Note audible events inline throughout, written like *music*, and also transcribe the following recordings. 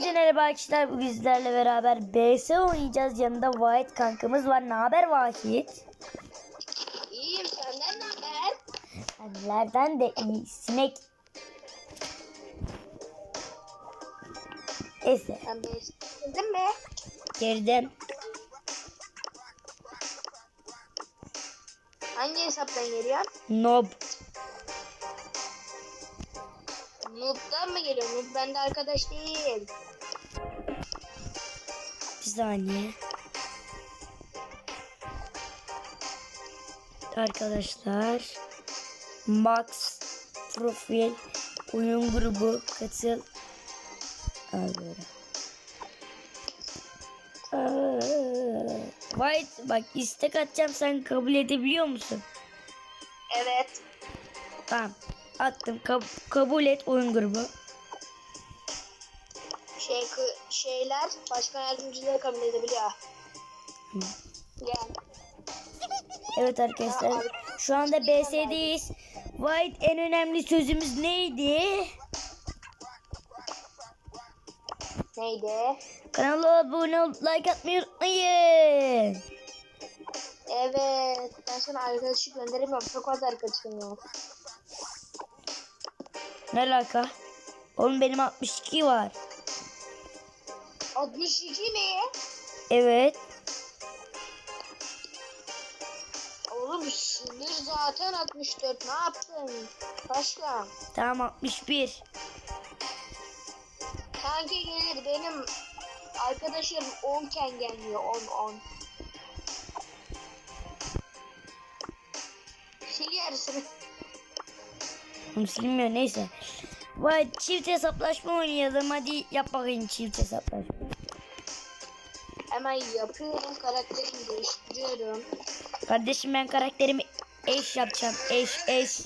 Hepinize merhaba arkadaşlar. Bu bizlerle beraber BS oynayacağız. Yanında White kankamız var. Ne haber Vahit? İyiyim senden ne haber? Kendilerden de iyi. Sinek. Neyse. Sen beğendin mi? Girdim. Hangi hesaptan geliyorsun? Nob. Noob'dan mı geliyor? Noob bende arkadaş değil. Saniye. Arkadaşlar. Max. Profil. Oyun grubu. Katıl. Al böyle. White bak istek atacağım sen kabul edebiliyor musun? Evet. Tamam. Attım. Kab- kabul et oyun grubu. Şey şeyler başkan yardımcıları kabul edebiliyor. Gel. Evet arkadaşlar. Şu anda BS'deyiz. White en önemli sözümüz neydi? Neydi? Kanala abone olup like atmayı unutmayın. Evet. Ben sana arkadaşlık gönderemiyorum. Çok az arkadaşım yok. Ne alaka? Oğlum benim 62 var. 62 mi? Evet. Oğlum sınır zaten 64. Ne yaptın? Başkan. Tamam 61. Kanki gelir benim arkadaşım 10 ken gelmiyor 10 10. Sil yarısını. Oğlum silinmiyor neyse. White çift hesaplaşma oynayalım. Hadi yap bakayım çift hesaplaşma. Hemen yapıyorum karakterimi değiştiriyorum. Kardeşim ben karakterimi eş yapacağım. Eş eş.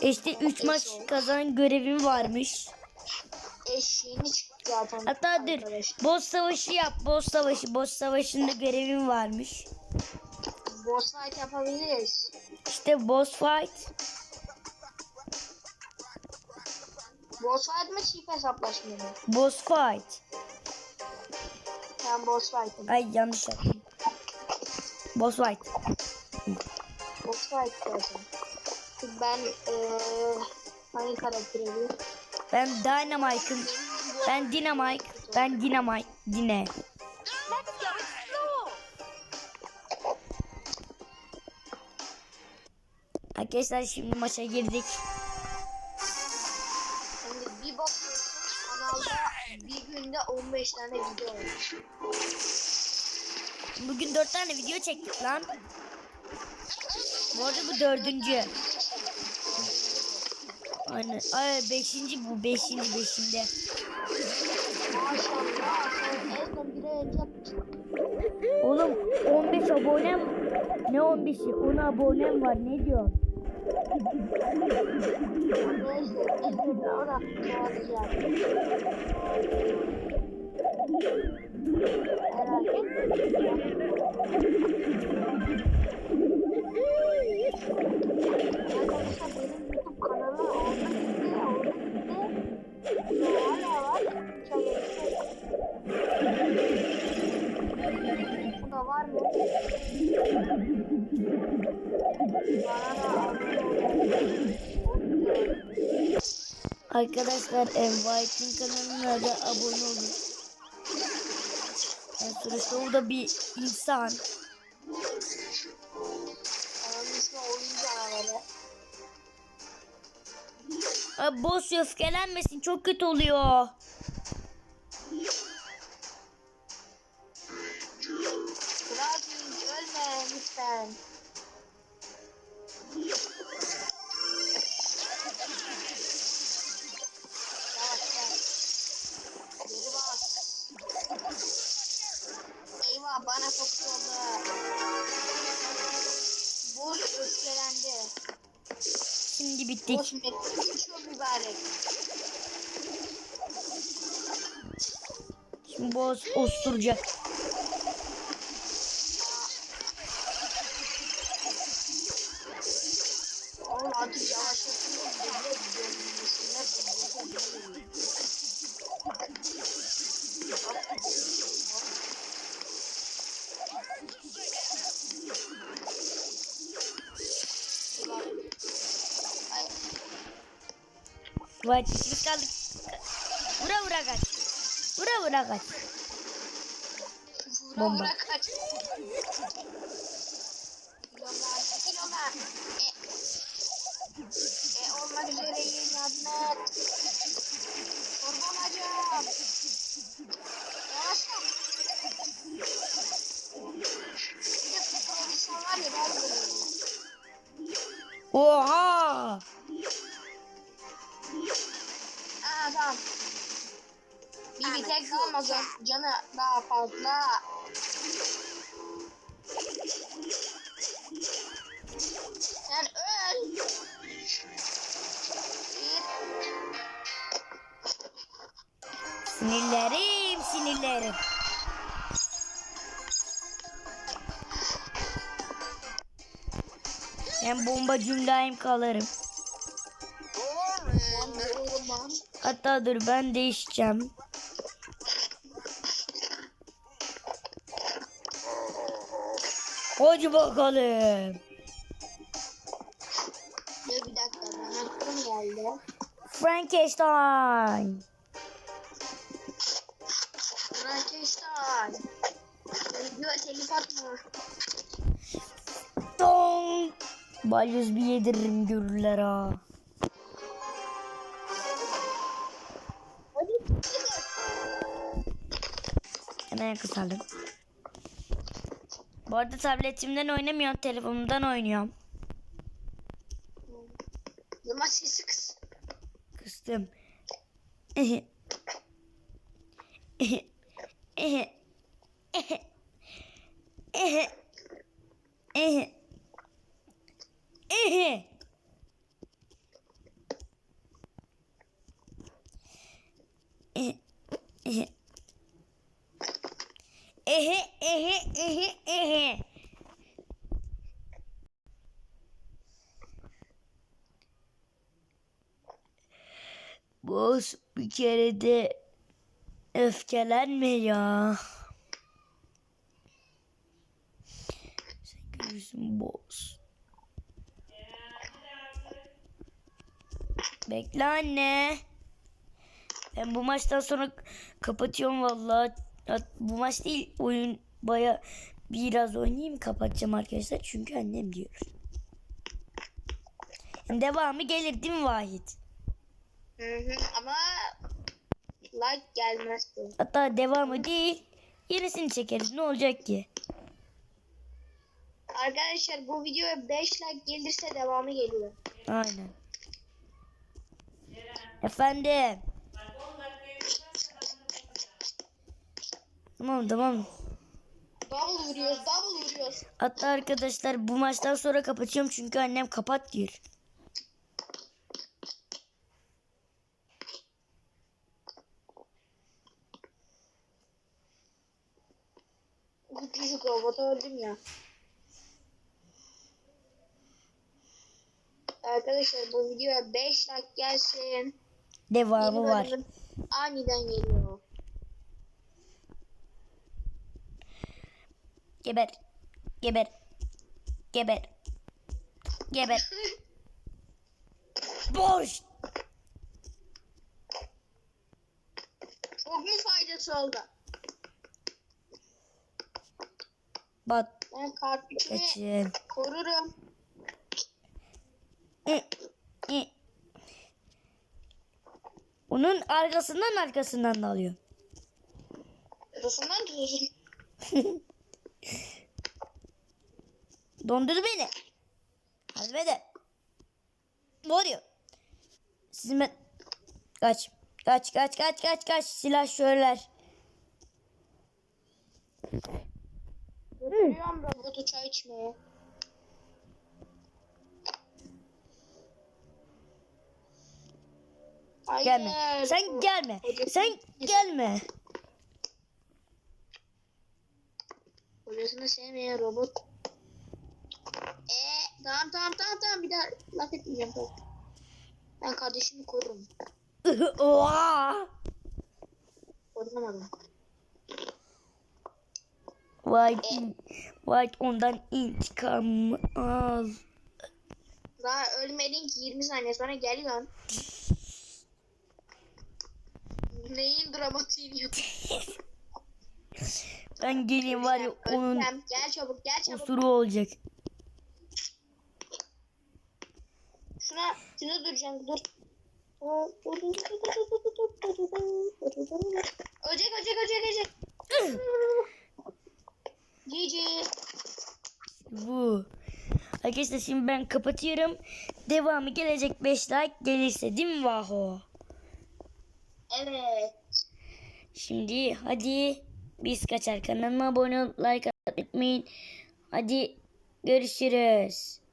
Eşte 3 maç kazanan görevim varmış. Eşeğini çıktı zaten. Hatta dur. Boss savaşı yap. Boss savaşı. Boss savaşında görevim varmış. Boss fight yapabiliriz. İşte boss fight. Boss fight mı çift hesaplaşma mı? Boss fight. Tamam boss fight. Ay yanlış yaptım. Boss fight. Boss fight zaten. Ben eee hangi karakteri? Ben Dynamite'ım. Ben Dynamite. Ben Dynamite. Dine. Arkadaşlar şimdi maça girdik. 5 tane video olmuş. Bugün 4 tane video çektik lan. Bu arada bu dördüncü. Aynen. Ay beşinci bu beşinci beşinde. Oğlum 15 abonem ne 15'i 10 abonem var ne diyor? Arkadaşlar e, White'in kanalına da abone olun. Sonuçta o da bir insan. Abi boss öfkelenmesin çok kötü oluyor. Kral ölme lütfen. Metin şu mübarek. Şimdi boss osturacak. Vay biz kaldık. Vura vura kaç. Vura vura kaç. Vura Bomba. vura kaç. Kilolar, kilolar. E, e olmak üzereyim yardım Kalmasın. Canı daha fazla. Sen öl. Sinirlerim sinirlerim. Ben bomba cümleyim kalırım. Hatta dur ben değişeceğim. Hadi bakalım. Dur bir dakika. Bana aklım geldi. Frankenstein. Frankenstein. Video telif atma. Dong. Balyoz bir yediririm görürler ha. Hadi. Hemen kısalım. Bu arada tabletimden oynamıyorum, telefonumdan oynuyorum. Zaman sesi kıs. Kıstım. Ehe. Ehe. Ehe ehe. Boz bir kere de öfkelenme ya. Sen görürsün boz. Bekle anne. Ben bu maçtan sonra kapatıyorum vallahi. Ya Bu maç değil oyun baya biraz oynayayım kapatacağım arkadaşlar çünkü annem diyor. Devamı gelir değil mi Vahit? Hı hı ama like gelmezdi. Hatta devamı değil yenisini çekeriz ne olacak ki? Arkadaşlar bu videoya 5 like gelirse devamı geliyor. Aynen. Efendim. Tamam tamam. Double vuruyoruz, double vuruyoruz. Hatta arkadaşlar bu maçtan sonra kapatıyorum çünkü annem kapat diyor. Küçücük robot öldüm ya. Arkadaşlar bu videoya 5 like gelsin. Devamı Yeni var. Aniden geliyor. Geber. Geber. Geber. Geber. *laughs* Boş. Çok mu faydası oldu? Bak. Ben Kaçın. korurum. Onun arkasından arkasından da alıyor. Tutusundan *laughs* Dondurdu beni. Hadi be de. Ne oluyor? Sizin ben... Kaç. Kaç kaç kaç kaç kaç. Silah şöyler. Götürüyorum robotu çay içmeye. Hayır. Gelme. Sen gelme. Sen gelme. Hocasını sevmeyen robot. Tamam tamam tamam tamam bir daha laf etmeyeceğim. Ben kardeşimi korurum. *laughs* Oha. Korunamadım. White, White ondan intikam al. Daha ölmedin ki 20 saniye sonra geliyorsun. *laughs* Neyin dramatiğini yapıyorsun? Ben geleyim var ya onun. Gel çabuk gel çabuk. usuru olacak. Şuna, şuna duracağım dur. Ölecek ölecek ölecek ölecek. Cici. Bu. Arkadaşlar şimdi ben kapatıyorum. Devamı gelecek 5 like gelirse değil mi Vaho? Evet. Şimdi hadi biz kaçar kanalıma abone olup like atmayı unutmayın. Hadi görüşürüz.